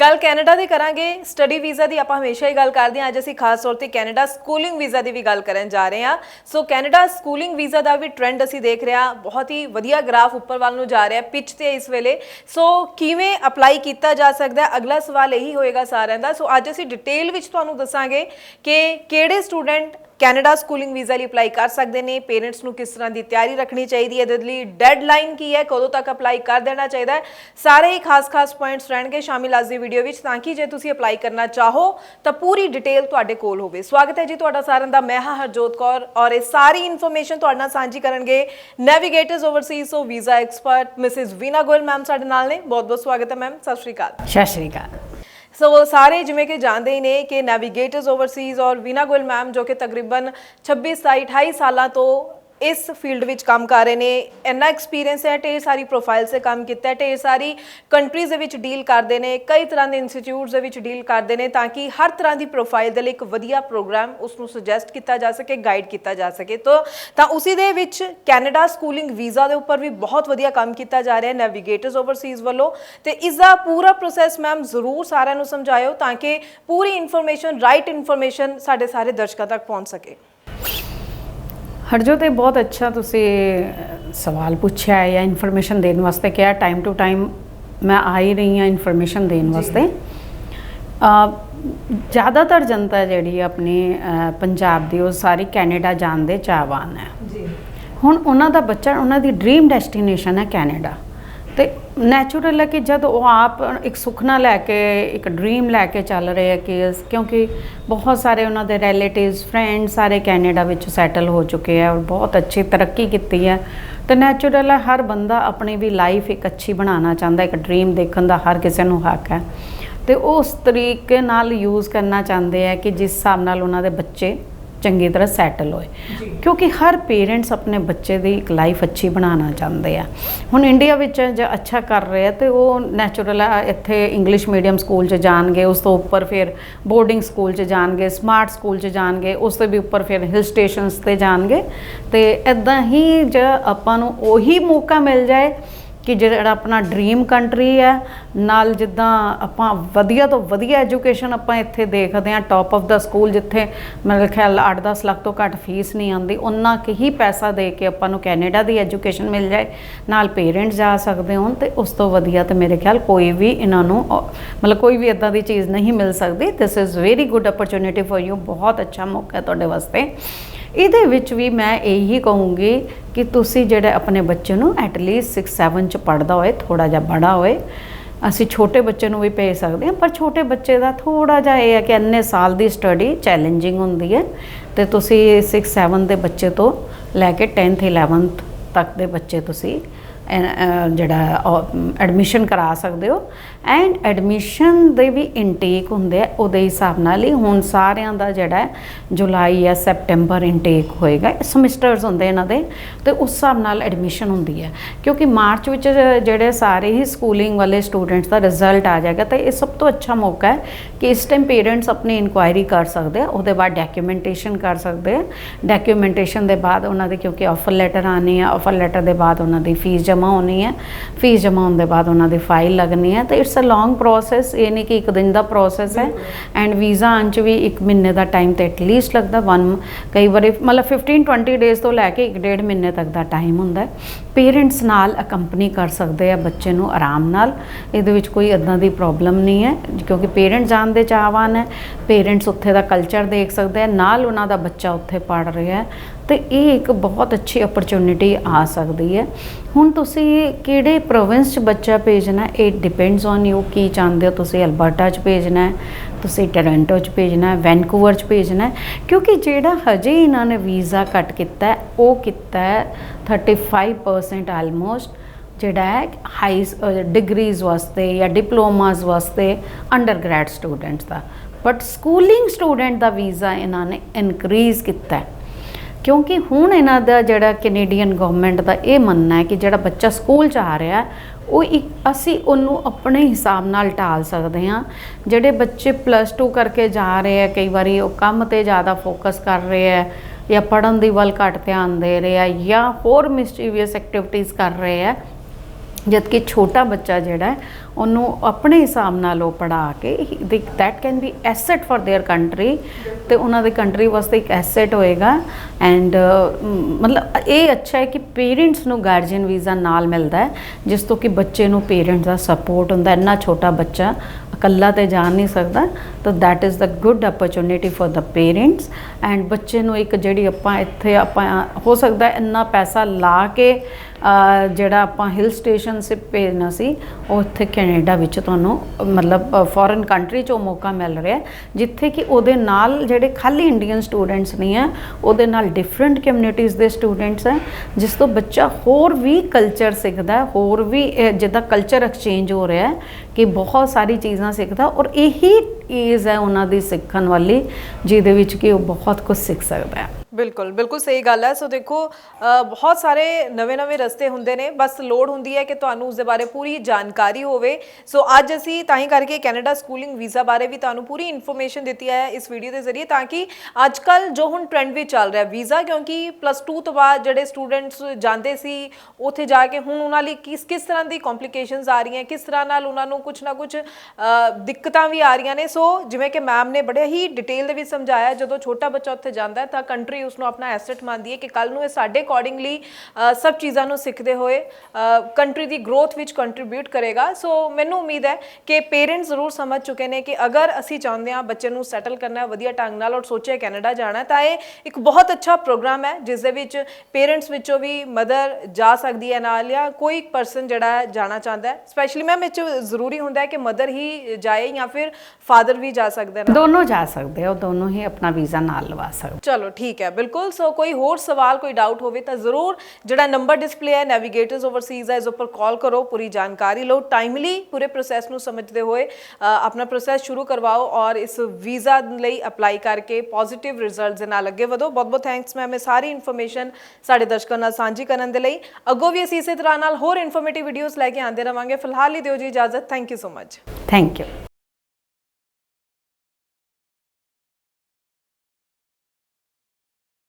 ਗੱਲ ਕੈਨੇਡਾ ਦੀ ਕਰਾਂਗੇ। Study visa ਦੀ ਆਪਾਂ ਹਮੇਸ਼ਾ ਹੀ ਗੱਲ ਕਰਦੇ ਹਾਂ। ਅੱਜ ਅਸੀਂ ਖਾਸ ਤੌਰ ਤੇ ਕੈਨੇਡਾ ਸਕੂਲਿੰਗ ਵੀਜ਼ਾ ਦੀ ਵੀ ਗੱਲ ਕਰਨ ਜਾ ਰਹੇ ਹਾਂ। ਸੋ ਕੈਨੇਡਾ ਸਕੂਲਿੰਗ ਵੀਜ਼ਾ ਦਾ ਵੀ ਟ੍ਰੈਂਡ ਅਸੀਂ ਦੇਖ ਰਹੇ ਹਾਂ। ਬਹੁਤ ਹੀ ਵਧੀਆ ਗ੍ਰਾਫ ਉੱਪਰ ਵੱਲ ਨੂੰ ਜਾ ਰਿਹਾ ਪਿੱਚ ਤੇ ਇਸ ਵੇਲੇ। ਸੋ ਕਿਵੇਂ ਅਪਲਾਈ ਕੀਤਾ ਜਾ ਸਕਦਾ ਹੈ? ਅਗਲਾ ਸਵਾਲ ਇਹੀ ਹੋਏਗਾ ਸਾਰਿਆਂ ਦਾ। ਸੋ ਅੱਜ ਅਸੀਂ ਡਿਟੇਲ ਵਿੱਚ ਤੁਹਾਨੂੰ ਦੱਸਾਂਗੇ ਕਿ ਕਿਹੜੇ ਸਟੂਡੈਂਟ ਕੈਨੇਡਾ ਸਕੂਲਿੰਗ ਵੀਜ਼ਾ ਲਈ ਅਪਲਾਈ ਕਰ ਸਕਦੇ ਨੇ। ਪੇਰੈਂਟਸ ਨੂੰ ਕਿਸ ਤਰ੍ਹਾਂ ਦੀ ਤਿਆਰੀ ਰੱਖਣੀ ਚਾਹੀਦੀ ਹੈ? ਇਹਦੇ ਲਈ ਡੈਡਲਾਈਨ ਕੀ ਹੈ? ਕਦੋਂ ਤੱਕ ਅਪਲਾਈ ਕਰ ਦੇਣਾ ਚਾਹੀਦਾ ਹੈ? ਸਾਰੇ ਹੀ ਖਾਸ-ਖਾਸ ਪੁਆਇੰਟਸ ਰਹਿਣਗੇ ਸ਼ਾਮਿਲ ਅੱਜ ਦੀ ਵੀਡੀਓ ਵਿੱਚ। ਤਾਂ ਕਿ ਜੇ ਤੁਸੀਂ ਅਪਲਾਈ ਕਰਨਾ ਚਾਹੋ, ਤਾਂ ਪੂਰੀ ਡਿਟੇਲ ਤੁਹਾਡੇ ਕੋਲ ਹੋਵੇ। ਸਵਾਗਤ ਹੈ ਜੀ ਤੁਹਾਡਾ ਸਾਰਿਆਂ ਦਾ। ਮੈਂ ਹਾਂ ਹਰਜੋਤ ਕੌਰ ਔਰ ਇਹ ਸਾਰੀ ਇਨਫੋਰਮੇਸ਼ਨ ਤੁਹਾਡੇ ਨਾਲ ਸਾਂਝੀ ਕਰਨਗੇ Navigators Overseas so visa expert Mrs Veena Goel ma'am ਸਾਡੇ ਨਾਲ ਨੇ। ਬਹੁਤ-ਬਹੁਤ ਸਵਾਗਤ ਹੈ ਮੈਮ। ਸਤਿ ਸ਼੍ਰੀ ਅਕਾਲ। ਸਤਿ ਸ਼੍ਰੀ ਅਕਾਲ। ਸੋ ਸਾਰੇ ਜਿਵੇਂ ਕਿ ਜਾਣਦੇ ਹੀ ਨੇ ਕਿ ਨੈਵੀਗੇਟਰਸ ਓਵਰਸੀਜ਼ ਔਰ ਵੀਨਾ ਗੋਇਲ ਮੈਮ ਜੋ ਕਿ ਤਕਰੀਬਨ 26 27 28 ਸਾਲਾਂ ਤੋਂ ਇਸ ਫੀਲਡ ਵਿੱਚ ਕੰਮ ਕਰ ਰਹੇ ਨੇ। ਇੰਨਾ ਐਕਸਪੀਰੀਅੰਸ ਹੈ, ਢੇਰ ਸਾਰੀ ਪ੍ਰੋਫਾਈਲਸ ਤੇ ਕੰਮ ਕੀਤਾ ਹੈ। ਢੇਰ ਸਾਰੀ ਕੰਟਰੀਜ਼ ਦੇ ਵਿੱਚ ਡੀਲ ਕਰਦੇ ਨੇ, ਕਈ ਤਰ੍ਹਾਂ ਦੇ ਇੰਸਟੀਚਿਊਟਸ ਦੇ ਵਿੱਚ ਡੀਲ ਕਰਦੇ ਨੇ ਤਾਂ ਕਿ ਹਰ ਤਰ੍ਹਾਂ ਦੀ ਪ੍ਰੋਫਾਈਲ ਦੇ ਲਈ ਇੱਕ ਵਧੀਆ ਪ੍ਰੋਗਰਾਮ ਉਸ ਨੂੰ ਸੁਜੈਸਟ ਕੀਤਾ ਜਾ ਸਕੇ ਗਾਈਡ ਕੀਤਾ ਜਾ ਸਕੇ। ਤਾਂ ਤਾਂ ਉਸੇ ਦੇ ਵਿੱਚ ਕੈਨੇਡਾ ਸਕੂਲਿੰਗ ਵੀਜ਼ਾ ਦੇ ਉੱਪਰ ਵੀ ਬਹੁਤ ਵਧੀਆ ਕੰਮ ਕੀਤਾ ਜਾ ਰਿਹਾ ਹੈ ਨੈਵੀਗੇਟਰਸ ਓਵਰਸੀਜ਼ ਵੱਲੋਂ। ਤੇ ਇਸ ਦਾ ਪੂਰਾ ਪ੍ਰੋਸੈਸ ਮੈਮ ਜ਼ਰੂਰ ਸਾਰਿਆਂ ਨੂੰ ਸਮਝਾਇਓ ਤਾਂ ਕਿ ਪੂਰੀ ਇਨਫੋਰਮੇਸ਼ਨ ਰਾਈਟ ਇਨਫੋਰਮੇਸ਼ਨ ਸਾਡੇ ਸਾਰੇ ਦਰਸ਼ਕਾਂ ਤੱਕ ਪਹੁੰਚ ਸਕੇ। ਹਰਜੋਤ ਇਹ ਬਹੁਤ ਅੱਛਾ ਤੁਸੀਂ ਸਵਾਲ ਪੁੱਛਿਆ ਹੈ ਜਾਂ ਇਨਫੋਰਮੇਸ਼ਨ ਦੇਣ ਵਾਸਤੇ ਕਿਹਾ। ਟਾਈਮ ਟੂ ਟਾਈਮ ਮੈਂ ਆ ਹੀ ਰਹੀ ਹਾਂ ਇਨਫੋਰਮੇਸ਼ਨ ਦੇਣ ਵਾਸਤੇ। ਜ਼ਿਆਦਾਤਰ ਜਨਤਾ ਜਿਹੜੀ ਆਪਣੀ ਪੰਜਾਬ ਦੀ ਉਹ ਸਾਰੀ ਕੈਨੇਡਾ ਜਾਣ ਦੇ ਚਾਹਵਾਨ ਹੈ। ਜੀ। ਹੁਣ ਉਹਨਾਂ ਦਾ ਬੱਚਾ ਉਹਨਾਂ ਦੀ ਡ੍ਰੀਮ ਡੈਸਟੀਨੇਸ਼ਨ ਹੈ ਕੈਨੇਡਾ। ਤੇ ਨੈਚੁਰਲ ਹੈ ਕਿ ਜਦ ਉਹ ਆਪ ਇੱਕ ਸੁਖਨਾ ਲੈ ਕੇ, ਇੱਕ ਡ੍ਰੀਮ ਲੈ ਕੇ ਚੱਲ ਰਹੇ ਹੈ ਕਿ ਕਿਉਂਕਿ ਬਹੁਤ ਸਾਰੇ ਉਹਨਾਂ ਦੇ ਰਿਲੇਟਿਵਸ ਫਰੈਂਡ ਸਾਰੇ ਕੈਨੇਡਾ ਵਿੱਚ ਸੈਟਲ ਹੋ ਚੁੱਕੇ ਹੈ ਔਰ ਬਹੁਤ ਅੱਛੀ ਤਰੱਕੀ ਕੀਤੀ ਹੈ। ਤੇ ਨੈਚੁਰਲ ਹੈ, ਹਰ ਬੰਦਾ ਆਪਣੀ ਵੀ ਲਾਈਫ ਇੱਕ ਅੱਛੀ ਬਣਾਉਣਾ ਚਾਹੁੰਦਾ, ਇੱਕ ਡ੍ਰੀਮ ਦੇਖਣ ਦਾ ਹਰ ਕਿਸੇ ਨੂੰ ਹੱਕ ਹੈ। ਤੇ ਉਹ ਉਸ ਤਰੀਕੇ ਨਾਲ ਯੂਜ਼ ਕਰਨਾ ਚਾਹੁੰਦੇ ਆ ਕਿ ਜਿਸ ਹਿਸਾਬ ਨਾਲ ਉਹਨਾਂ ਦੇ ਬੱਚੇ ਚੰਗੀ ਤਰ੍ਹਾਂ ਸੈਟਲ ਹੋਏ। ਕਿਉਂਕਿ ਹਰ ਪੇਰੈਂਟਸ ਆਪਣੇ ਬੱਚੇ ਦੀ ਇੱਕ ਲਾਈਫ ਅੱਛੀ ਬਣਾਉਣਾ ਚਾਹੁੰਦੇ ਆ। ਹੁਣ ਇੰਡੀਆ ਵਿੱਚ ਜੇ ਅੱਛਾ ਕਰ ਰਹੇ ਆ ਤੇ ਉਹ ਨੈਚੁਰਲ ਆ ਇੱਥੇ ਇੰਗਲਿਸ਼ ਮੀਡੀਅਮ ਸਕੂਲ 'ਚ ਜਾਣਗੇ ਉਸ ਤੋਂ ਉੱਪਰ ਫਿਰ ਬੋਰਡਿੰਗ ਸਕੂਲ 'ਚ ਜਾਣਗੇ ਸਮਾਰਟ ਸਕੂਲ 'ਚ ਜਾਣਗੇ ਉਸ ਤੋਂ ਵੀ ਉੱਪਰ ਫਿਰ ਹਿਲ ਸਟੇਸ਼ਨਸ ਤੇ ਜਾਣਗੇ। ਤੇ ਇਦਾਂ ਹੀ ਜੇ ਆਪਾਂ ਨੂੰ ਉਹੀ ਮੌਕਾ ਮਿਲ ਜਾਏ ਕਿ ਜਿਹੜਾ ਆਪਣਾ ਡ੍ਰੀਮ ਕੰਟਰੀ ਹੈ, ਨਾਲ ਜਿੱਦਾਂ ਆਪਾਂ ਵਧੀਆ ਤੋਂ ਵਧੀਆ ਐਜੂਕੇਸ਼ਨ ਆਪਾਂ ਇੱਥੇ ਦੇਖਦੇ ਹਾਂ ਟਾਪ ਆਫ ਦਾ ਸਕੂਲ ਜਿੱਥੇ ਮੇਰੇ ਖਿਆਲ 8-10 ਲੱਖ ਤੋਂ ਘੱਟ ਫੀਸ ਨਹੀਂ ਆਉਂਦੀ, ਉਹਨਾਂ ਕਿ ਹੀ ਪੈਸਾ ਦੇ ਕੇ ਆਪਾਂ ਨੂੰ ਕੈਨੇਡਾ ਦੀ ਐਜੂਕੇਸ਼ਨ ਮਿਲ ਜਾਏ, ਨਾਲ ਪੇਰੈਂਟਸ ਜਾ ਸਕਦੇ ਹੋਣ ਤੇ ਉਸ ਤੋਂ ਵਧੀਆ ਤੇ ਮੇਰੇ ਖਿਆਲ ਕੋਈ ਵੀ ਇਹਨਾਂ ਨੂੰ ਮਤਲਬ ਕੋਈ ਵੀ ਇਦਾਂ ਦੀ ਚੀਜ਼ ਨਹੀਂ ਮਿਲ ਸਕਦੀ। This is very good opportunity for you ਬਹੁਤ ਅੱਛਾ ਮੌਕਾ ਹੈ ਤੁਹਾਡੇ ਵਾਸਤੇ। ਇਹਦੇ ਵਿੱਚ ਵੀ ਮੈਂ ਇਹੀ ਕਹੂੰਗੀ ਕਿ ਤੁਸੀਂ ਜਿਹੜੇ ਆਪਣੇ ਬੱਚੇ ਨੂੰ ਐਟ ਲੀਸਟ 6 7 ਚ ਪੜਦਾ ਹੋਏ ਥੋੜਾ ਜਿਹਾ ਬੜਾ ਹੋਏ, ਅਸੀਂ ਛੋਟੇ ਬੱਚੇ ਨੂੰ ਵੀ ਭੇਜ ਸਕਦੇ ਹਾਂ, ਪਰ ਛੋਟੇ ਬੱਚੇ ਦਾ ਥੋੜਾ ਜਿਹਾ ਇਹ ਹੈ ਕਿ ਇੰਨੇ ਸਾਲ ਦੀ ਸਟੱਡੀ ਚੈਲੰਜਿੰਗ ਹੁੰਦੀ ਹੈ ਤੇ ਤੁਸੀਂ 6 7 ਦੇ ਬੱਚੇ ਤੋਂ ਲੈ ਕੇ 10th 11th ਤੱਕ ਦੇ ਬੱਚੇ ਤੁਸੀਂ ਜਿਹੜਾ ਐਡਮਿਸ਼ਨ ਕਰਾ ਸਕਦੇ ਹੋ। ਐਂਡ ਐਡਮਿਸ਼ਨ ਦੇ ਵੀ ਇਨਟੇਕ ਹੁੰਦੇ ਆ, ਉਹਦੇ ਹਿਸਾਬ ਨਾਲ ਹੀ ਹੁਣ ਸਾਰਿਆਂ ਦਾ ਜਿਹੜਾ ਜੁਲਾਈ ਜਾਂ ਸੈਪਟੈਂਬਰ ਇਨਟੇਕ ਹੋਏਗਾ। ਸਮੈਸਟਰਸ ਹੁੰਦੇ ਇਹਨਾਂ ਦੇ, ਤੇ ਉਸ ਹਿਸਾਬ ਨਾਲ ਐਡਮਿਸ਼ਨ ਹੁੰਦੀ ਹੈ। ਕਿਉਂਕਿ ਮਾਰਚ ਵਿੱਚ ਜਿਹੜੇ ਸਾਰੇ ਹੀ ਸਕੂਲਿੰਗ ਵਾਲੇ ਸਟੂਡੈਂਟਸ ਦਾ ਰਿਜ਼ਲਟ ਆ ਜਾਏਗਾ, ਤਾਂ ਇਹ ਸਭ ਤੋਂ ਅੱਛਾ ਮੌਕਾ ਹੈ ਕਿ ਇਸ ਟਾਈਮ ਪੇਰੈਂਟਸ ਆਪਣੀ ਇਨਕੁਆਇਰੀ ਕਰ ਸਕਦੇ ਆ, ਉਹਦੇ ਬਾਅਦ ਡਾਕੂਮੈਂਟੇਸ਼ਨ ਕਰ ਸਕਦੇ ਆ। ਡਾਕੂਮੈਂਟੇਸ਼ਨ ਦੇ ਬਾਅਦ ਉਹਨਾਂ ਦੇ ਕਿਉਂਕਿ ਆਫਰ ਲੈਟਰ ਆਣੀ ਹੈ ਆਫਰ ਲੈਟਰ ਦੇ ਬਾਅਦ ਉਹਨਾਂ ਦੀ ਫੀਸ ਜਮ੍ਹਾਂ ਹੋਣੀ ਹੈ। ਫੀਸ ਜਮ੍ਹਾਂ ਹੋਣ ਦੇ ਬਾਅਦ ਉਹਨਾਂ ਦੀ ਫਾਈਲ ਲੱਗਣੀ ਹੈ ਤੇ ਇਟਸ ਅ ਲੌਂਗ ਪ੍ਰੋਸੈਸ ਇਹ ਨਹੀਂ ਕਿ ਇੱਕ ਦਿਨ ਦਾ ਪ੍ਰੋਸੈਸ ਹੈ। ਐਂਡ ਵੀਜ਼ਾ ਆਉਣ 'ਚ ਵੀ ਇੱਕ ਮਹੀਨੇ ਦਾ ਟਾਈਮ ਤੇ ਐਟਲੀਸਟ ਲੱਗਦਾ। ਵਨ ਕਈ ਵਾਰੀ ਮਤਲਬ 15 20 ਡੇਜ਼ ਤੋਂ ਲੈ ਕੇ ਇੱਕ ਡੇਢ ਮਹੀਨੇ ਤੱਕ ਦਾ ਟਾਈਮ ਹੁੰਦਾ ਹੈ। ਪੇਰੈਂਟਸ ਨਾਲ ਅਕੰਪਨੀ ਕਰ ਸਕਦੇ ਆ ਬੱਚੇ ਨੂੰ ਆਰਾਮ ਨਾਲ। ਇਹਦੇ ਵਿੱਚ ਕੋਈ ਇਦਾਂ ਦੀ ਪ੍ਰੋਬਲਮ ਨਹੀਂ ਹੈ ਕਿਉਂਕਿ ਪੇਰੈਂਟਸ ਜਾਣ ਦੇ ਚਾਹਵਾਨ ਹੈ। ਪੇਰੈਂਟਸ ਉੱਥੇ ਦਾ ਕਲਚਰ ਦੇਖ ਸਕਦੇ ਆ। ਨਾਲ ਉਹਨਾਂ ਦਾ ਬੱਚਾ ਉੱਥੇ ਪੜ ਰਿਹਾ ਹੈ। ਤੇ ਇਹ ਇੱਕ ਬਹੁਤ ਅੱਛੀ ਓਪਰਚੁਨਿਟੀ ਆ ਸਕਦੀ ਹੈ। ਹੁਣ ਤੁਸੀਂ ਕਿਹੜੇ ਪ੍ਰੋਵਿੰਸ 'ਚ ਬੱਚਾ ਭੇਜਣਾ ਇਹ ਡਿਪੈਂਡਸ ਔਨ ਯੂ ਕੀ ਚਾਹੁੰਦੇ ਹੋ? ਤੁਸੀਂ ਅਲਬਰਟਾ 'ਚ ਭੇਜਣਾ ਹੈ, ਤੁਸੀਂ ਟੋਰਾਂਟੋ 'ਚ ਭੇਜਣਾ ਹੈ, ਵੈਨਕੂਵਰ 'ਚ ਭੇਜਣਾ ਹੈ। ਕਿਉਂਕਿ ਜਿਹੜਾ ਹਜੇ ਇਹਨਾਂ ਨੇ ਵੀਜ਼ਾ ਕੱਟ ਕੀਤਾ ਉਹ ਕੀਤਾ ਹੈ 35% ਆਲਮੋਸਟ ਜਿਹੜਾ ਹੈ ਹਾਈ ਡਿਗਰੀਜ਼ ਵਾਸਤੇ ਜਾਂ ਡਿਪਲੋਮਾਸ ਵਾਸਤੇ ਅੰਡਰਗ੍ਰੈਡ ਸਟੂਡੈਂਟਸ ਦਾ। ਬਟ ਸਕੂਲਿੰਗ ਸਟੂਡੈਂਟ ਦਾ ਵੀਜ਼ਾ ਇਹਨਾਂ ਨੇ ਇਨਕਰੀਜ਼ ਕੀਤਾ ਹੈ। ਕਿਉਂਕਿ ਹੁਣ ਇਹਨਾਂ ਦਾ ਜਿਹੜਾ ਕੈਨੇਡੀਅਨ ਗਵਰਨਮੈਂਟ ਦਾ ਇਹ ਮੰਨਣਾ ਹੈ ਕਿ ਜਿਹੜਾ ਬੱਚਾ ਸਕੂਲ ਚ ਆ ਰਿਹਾ, ਉਹ ਇੱਕ ਅਸੀਂ ਉਹਨੂੰ ਆਪਣੇ ਹਿਸਾਬ ਨਾਲ ਟਾਲ ਸਕਦੇ ਹਾਂ। ਜਿਹੜੇ ਬੱਚੇ ਪਲੱਸ 2 ਕਰਕੇ ਜਾ ਰਹੇ ਆ ਕਈ ਵਾਰੀ ਉਹ ਕੰਮ ਤੇ ਜ਼ਿਆਦਾ ਫੋਕਸ ਕਰ ਰਹੇ ਆ ਜਾਂ ਪੜਨ ਦੀ ਵੱਲ ਘੱਟ ਧਿਆਨ ਦੇ ਰਹੇ ਆ ਜਾਂ ਹੋਰ ਮਿਸਚੀਵੀਅਸ ਐਕਟੀਵਿਟੀਜ਼ ਕਰ ਰਹੇ ਆ ਜਦ ਕਿ ਛੋਟਾ ਬੱਚਾ ਜਿਹੜਾ ਉਹਨੂੰ ਆਪਣੇ ਹਿਸਾਬ ਨਾਲ ਉਹ ਪੜਾ ਕੇ that can be asset for their country ਤੇ ਉਹਨਾਂ ਦੇ ਕੰਟਰੀ ਵਾਸਤੇ ਇੱਕ ਐਸੈਟ ਹੋਏਗਾ ਐਂਡ ਮਤਲਬ ਇਹ ਅੱਛਾ ਹੈ ਕਿ ਪੇਰੈਂਟਸ ਨੂੰ ਗਾਰਡੀਅਨ ਵੀਜ਼ਾ ਨਾਲ ਮਿਲਦਾ ਹੈ, ਜਿਸ ਤੋਂ ਕਿ ਬੱਚੇ ਨੂੰ ਪੇਰੈਂਟਸ ਦਾ ਸਪੋਰਟ ਹੁੰਦਾ, ਇੰਨਾ ਛੋਟਾ ਬੱਚਾ ਇਕੱਲਾ ਤੇ ਜਾ ਨਹੀਂ ਸਕਦਾ, ਤਾਂ that is the good opportunity for the parents and ਬੱਚੇ ਨੂੰ ਇੱਕ ਜਿਹੜੀ ਆਪਾਂ ਇੱਥੇ ਆਪਾਂ, ਹੋ ਸਕਦਾ ਇੰਨਾ ਪੈਸਾ ਲਾ ਕੇ ਜਿਹੜਾ ਆਪਾਂ ਹਿਲ ਸਟੇਸ਼ਨ ਸੇ ਭੇਜਣਾ ਸੀ, ਉਹ ਇੱਥੇ ਕੈਨੇਡਾ ਵਿੱਚ ਤੁਹਾਨੂੰ, ਮਤਲਬ ਫੋਰਨ ਕੰਟਰੀ 'ਚ ਉਹ ਮੌਕਾ ਮਿਲ ਰਿਹਾ ਜਿੱਥੇ ਕਿ ਉਹਦੇ ਨਾਲ ਜਿਹੜੇ ਖਾਲੀ ਇੰਡੀਅਨ ਸਟੂਡੈਂਟਸ ਨਹੀਂ ਹੈ, ਉਹਦੇ ਨਾਲ ਡਿਫਰੈਂਟ ਕਮਿਊਨਿਟੀਜ਼ ਦੇ ਸਟੂਡੈਂਟਸ ਹੈ, ਜਿਸ ਤੋਂ ਬੱਚਾ ਹੋਰ ਵੀ ਕਲਚਰ ਸਿੱਖਦਾ ਹੋਰ ਵੀ ਜਿੱਦਾਂ ਕਲਚਰ ਐਕਸਚੇਂਜ ਹੋ ਰਿਹਾ ਕਿ ਬਹੁਤ ਸਾਰੀ ਚੀਜ਼ਾਂ ਸਿੱਖਦਾ ਔਰ ਇਹੀ ਏਜ ਹੈ ਉਹਨਾਂ ਦੀ ਸਿੱਖਣ ਵਾਲੀ, ਜਿਹਦੇ ਵਿੱਚ ਕਿ ਉਹ ਬਹੁਤ ਕੁਝ ਸਿੱਖ ਸਕਦਾ ਹੈ। ਬਿਲਕੁਲ ਬਿਲਕੁਲ ਸਹੀ ਗੱਲ ਹੈ ਸੋ ਦੇਖੋ ਅ, ਬਹੁਤ ਸਾਰੇ ਨਵੇਂ-ਨਵੇਂ ਰਸਤੇ ਹੁੰਦੇ ਨੇ ਬਸ ਲੋੜ ਹੁੰਦੀ ਹੈ ਕਿ ਤੁਹਾਨੂੰ ਉਸ ਦੇ ਬਾਰੇ ਪੂਰੀ ਜਾਣਕਾਰੀ ਹੋਵੇ ਸੋ ਅੱਜ ਅਸੀਂ ਤਾਂ ਹੀ ਕਰਕੇ ਕੈਨੇਡਾ ਸਕੂਲਿੰਗ ਵੀਜ਼ਾ ਬਾਰੇ ਵੀ ਤੁਹਾਨੂੰ ਪੂਰੀ ਇਨਫੋਰਮੇਸ਼ਨ ਦਿੱਤੀ ਹੈ ਇਸ ਵੀਡੀਓ ਦੇ ਜ਼ਰੀਏ ਤਾਂ ਕਿ ਅੱਜਕੱਲ ਜੋ ਹੁਣ ਟ੍ਰੈਂਡ ਵੀ ਚੱਲ ਰਿਹਾ ਵੀਜ਼ਾ ਕਿਉਂਕਿ ਪਲੱਸ 2 ਤੋਂ ਬਾਅਦ ਜਿਹੜੇ ਸਟੂਡੈਂਟਸ ਜਾਂਦੇ ਸੀ ਉੱਥੇ ਜਾ ਕੇ ਹੁਣ ਉਹਨਾਂ ਲਈ ਕਿਸ ਕਿਸ ਤਰ੍ਹਾਂ ਦੀ ਕੰਪਲਿਕੇਸ਼ਨਸ ਆ ਰਹੀਆਂ ਕਿਸ ਤਰ੍ਹਾਂ ਨਾਲ ਉਹਨਾਂ ਨੂੰ ਕੁਝ ਨਾ ਕੁਝ ਦਿੱਕਤਾਂ ਵੀ ਆ ਰਹੀਆਂ ਨੇ ਸੋ ਜਿਵੇਂ ਕਿ ਮੈਮ ਨੇ ਬੜੇ ਹੀ ਡਿਟੇਲ ਦੇ ਵਿੱਚ ਸਮਝਾਇਆ ਜਦੋਂ ਛੋਟਾ ਬੱਚਾ ਉੱਥੇ ਜਾਂਦਾ ਹੈ ਤਾਂ ਕੰਟਰੀ ਉਸ ਨੂੰ ਆਪਣਾ ਐਸੈਟ ਮੰਨਦੀ ਹੈ ਕਿ ਕੱਲ ਨੂੰ ਇਹ ਸਾਡੇ ਅਕੋਰਡਿੰਗਲੀ ਸਭ ਚੀਜ਼ਾਂ ਨੂੰ ਸਿੱਖਦੇ ਹੋਏ ਕੰਟਰੀ ਦੀ ਗਰੋਥ ਵਿੱਚ ਕੰਟਰੀਬਿਊਟ ਕਰੇਗਾ। ਸੋ ਮੈਨੂੰ ਉਮੀਦ ਹੈ ਕਿ ਪੇਰੈਂਟਸ ਜ਼ਰੂਰ ਸਮਝ ਚੁੱਕੇ ਨੇ ਕਿ ਅਗਰ ਅਸੀਂ ਚਾਹੁੰਦੇ ਹਾਂ ਬੱਚੇ ਨੂੰ ਸੈਟਲ ਕਰਨਾ ਹੈ ਵਧੀਆ ਢੰਗ ਨਾਲ ਔਰ ਸੋਚਿਆ ਕੈਨੇਡਾ ਜਾਣਾ ਹੈ ਤਾਂ ਇਹ ਇੱਕ ਬਹੁਤ ਅੱਛਾ ਪ੍ਰੋਗਰਾਮ ਹੈ ਜਿਸ ਦੇ ਵਿੱਚ ਪੇਰੈਂਟਸ ਵਿੱਚੋਂ ਵੀ ਮਦਰ ਜਾ ਸਕਦੀ ਹੈ ਨਾਲ ਜਾਂ ਕੋਈ ਪਰਸਨ ਜਿਹੜਾ ਹੈ ਜਾਣਾ ਚਾਹੁੰਦਾ ਹੈ। ਸਪੈਸ਼ਲੀ ਮੈਮ ਇਹ ਜ਼ਰੂਰੀ ਹੁੰਦਾ ਹੈ ਕਿ ਮਦਰ ਹੀ ਜਾਏ ਜਾਂ ਫਿਰ ਫਾਦਰ ਵੀ ਜਾ ਸਕਦੇ ਨੇ ਦੋਨੋਂ ਜਾ ਸਕਦੇ ਹੋ ਦੋਨੋਂ ਹੀ ਆਪਣਾ ਵੀਜ਼ਾ ਨਾਲ ਲਵਾ ਸਕਦੇ ਚਲੋ ਠੀਕ ਹੈ। ਬਿਲਕੁਲ, ਸੋ ਕੋਈ ਹੋਰ ਸਵਾਲ, ਕੋਈ ਡਾਊਟ ਹੋਵੇ ਤਾਂ ਜ਼ਰੂਰ ਜਿਹੜਾ ਨੰਬਰ ਡਿਸਪਲੇ ਹੈ ਨੈਵੀਗੇਟਰਸ ਓਵਰਸੀਜ਼ ਹੈ, ਇਸ ਉੱਪਰ ਕਾਲ ਕਰੋ, ਪੂਰੀ ਜਾਣਕਾਰੀ ਲਓ। ਟਾਈਮਲੀ ਪੂਰੇ ਪ੍ਰੋਸੈਸ ਨੂੰ ਸਮਝਦੇ ਹੋਏ ਆਪਣਾ ਪ੍ਰੋਸੈਸ ਸ਼ੁਰੂ ਕਰਵਾਓ ਔਰ ਇਸ ਵੀਜ਼ਾ ਲਈ ਅਪਲਾਈ ਕਰਕੇ ਪੋਜ਼ਿਟਿਵ ਰਿਜ਼ਲਟਸ ਦੇ ਨਾਲ ਅੱਗੇ ਵਧੋ। ਬਹੁਤ ਬਹੁਤ ਥੈਂਕਸ ਮੈਮ ਇਹ ਸਾਰੀ ਇਨਫੋਰਮੇਸ਼ਨ ਸਾਡੇ ਦਰਸ਼ਕਾਂ ਨਾਲ ਸਾਂਝੀ ਕਰਨ ਦੇ ਲਈ। ਅੱਗੋਂ ਵੀ ਅਸੀਂ ਇਸੇ ਤਰ੍ਹਾਂ ਨਾਲ ਹੋਰ ਇਨਫੋਰਮੇਟਿਵ ਵੀਡੀਓਜ਼ ਲੈ ਕੇ ਆਉਂਦੇ ਰਵਾਂਗੇ। ਫਿਲਹਾਲ ਹੀ ਦਿਓ ਜੀ ਇਜਾਜ਼ਤ। Thank you so much thank you